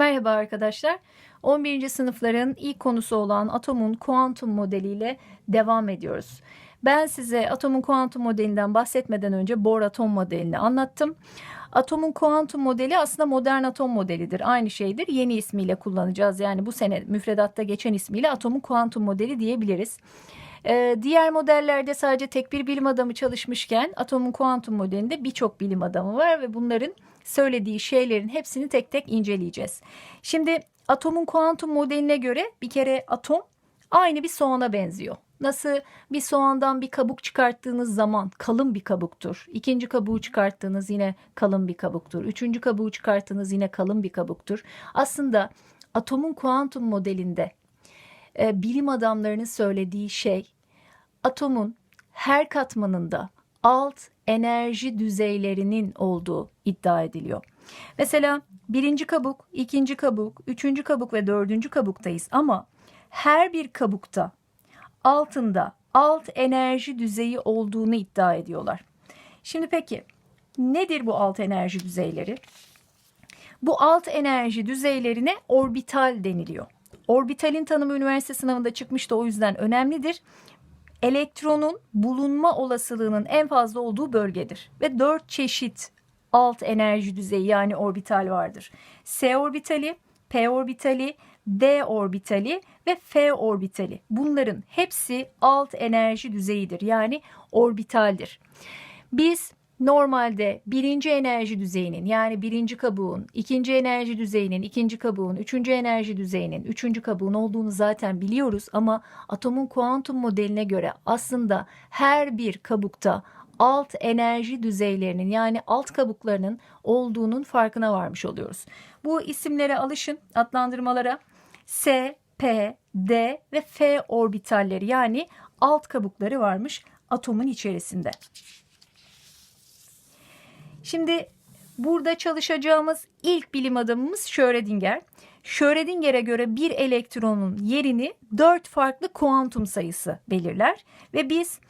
Merhaba arkadaşlar. 11. sınıfların ilk konusu olan atomun kuantum modeliyle devam ediyoruz. Ben size atomun kuantum modelinden bahsetmeden önce Bohr atom modelini anlattım. Atomun kuantum modeli aslında modern atom modelidir. Aynı şeydir. Yeni ismiyle kullanacağız. Yani bu sene müfredatta geçen ismiyle atomun kuantum modeli diyebiliriz. Ee, diğer modellerde sadece tek bir bilim adamı çalışmışken atomun kuantum modelinde birçok bilim adamı var ve bunların söylediği şeylerin hepsini tek tek inceleyeceğiz. Şimdi atomun kuantum modeline göre bir kere atom aynı bir soğana benziyor. Nasıl bir soğandan bir kabuk çıkarttığınız zaman kalın bir kabuktur. İkinci kabuğu çıkarttığınız yine kalın bir kabuktur. Üçüncü kabuğu çıkarttığınız yine kalın bir kabuktur. Aslında atomun kuantum modelinde e, bilim adamlarının söylediği şey atomun her katmanında alt enerji düzeylerinin olduğu iddia ediliyor. Mesela birinci kabuk, ikinci kabuk, üçüncü kabuk ve dördüncü kabuktayız ama her bir kabukta altında alt enerji düzeyi olduğunu iddia ediyorlar. Şimdi peki nedir bu alt enerji düzeyleri? Bu alt enerji düzeylerine orbital deniliyor. Orbitalin tanımı üniversite sınavında çıkmıştı o yüzden önemlidir. Elektronun bulunma olasılığının en fazla olduğu bölgedir ve dört çeşit alt enerji düzeyi yani orbital vardır. S orbitali, P orbitali, D orbitali ve F orbitali. Bunların hepsi alt enerji düzeyidir yani orbitaldir. Biz normalde birinci enerji düzeyinin yani birinci kabuğun, ikinci enerji düzeyinin, ikinci kabuğun, üçüncü enerji düzeyinin, üçüncü kabuğun olduğunu zaten biliyoruz ama atomun kuantum modeline göre aslında her bir kabukta alt enerji düzeylerinin yani alt kabuklarının olduğunun farkına varmış oluyoruz. Bu isimlere alışın, adlandırmalara S, P, D ve F orbitalleri yani alt kabukları varmış atomun içerisinde. Şimdi burada çalışacağımız ilk bilim adamımız Schrödinger. Schrödinger'e göre bir elektronun yerini dört farklı kuantum sayısı belirler ve biz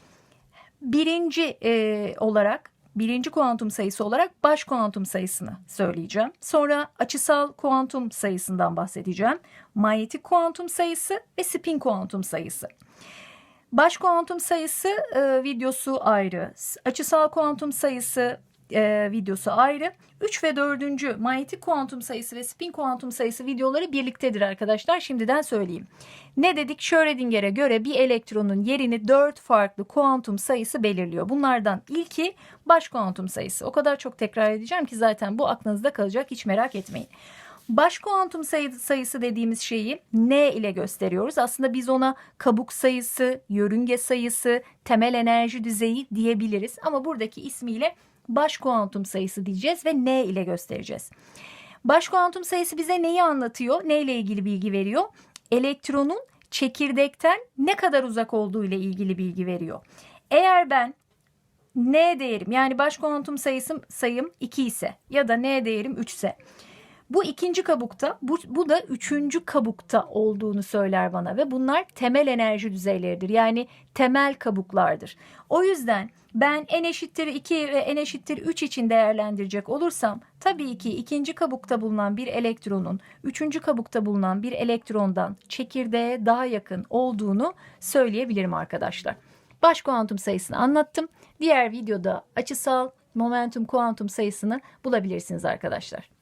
birinci e, olarak birinci kuantum sayısı olarak baş kuantum sayısını söyleyeceğim. Sonra açısal kuantum sayısından bahsedeceğim. Manyetik kuantum sayısı ve spin kuantum sayısı. Baş kuantum sayısı e, videosu ayrı. Açısal kuantum sayısı e, videosu ayrı. 3 ve 4. manyetik kuantum sayısı ve spin kuantum sayısı videoları birliktedir arkadaşlar. Şimdiden söyleyeyim. Ne dedik? Schrödinger'e göre bir elektronun yerini 4 farklı kuantum sayısı belirliyor. Bunlardan ilki baş kuantum sayısı. O kadar çok tekrar edeceğim ki zaten bu aklınızda kalacak. Hiç merak etmeyin. Baş kuantum sayısı dediğimiz şeyi N ile gösteriyoruz. Aslında biz ona kabuk sayısı, yörünge sayısı, temel enerji düzeyi diyebiliriz. Ama buradaki ismiyle baş kuantum sayısı diyeceğiz ve N ile göstereceğiz. Baş kuantum sayısı bize neyi anlatıyor? Ne ile ilgili bilgi veriyor? Elektronun çekirdekten ne kadar uzak olduğu ile ilgili bilgi veriyor. Eğer ben N değerim yani baş kuantum sayısım sayım 2 ise ya da N değerim 3 ise bu ikinci kabukta, bu, bu da üçüncü kabukta olduğunu söyler bana ve bunlar temel enerji düzeyleridir. Yani temel kabuklardır. O yüzden ben n eşittir 2 ve n eşittir 3 için değerlendirecek olursam tabii ki ikinci kabukta bulunan bir elektronun üçüncü kabukta bulunan bir elektrondan çekirdeğe daha yakın olduğunu söyleyebilirim arkadaşlar. Baş kuantum sayısını anlattım. Diğer videoda açısal momentum kuantum sayısını bulabilirsiniz arkadaşlar.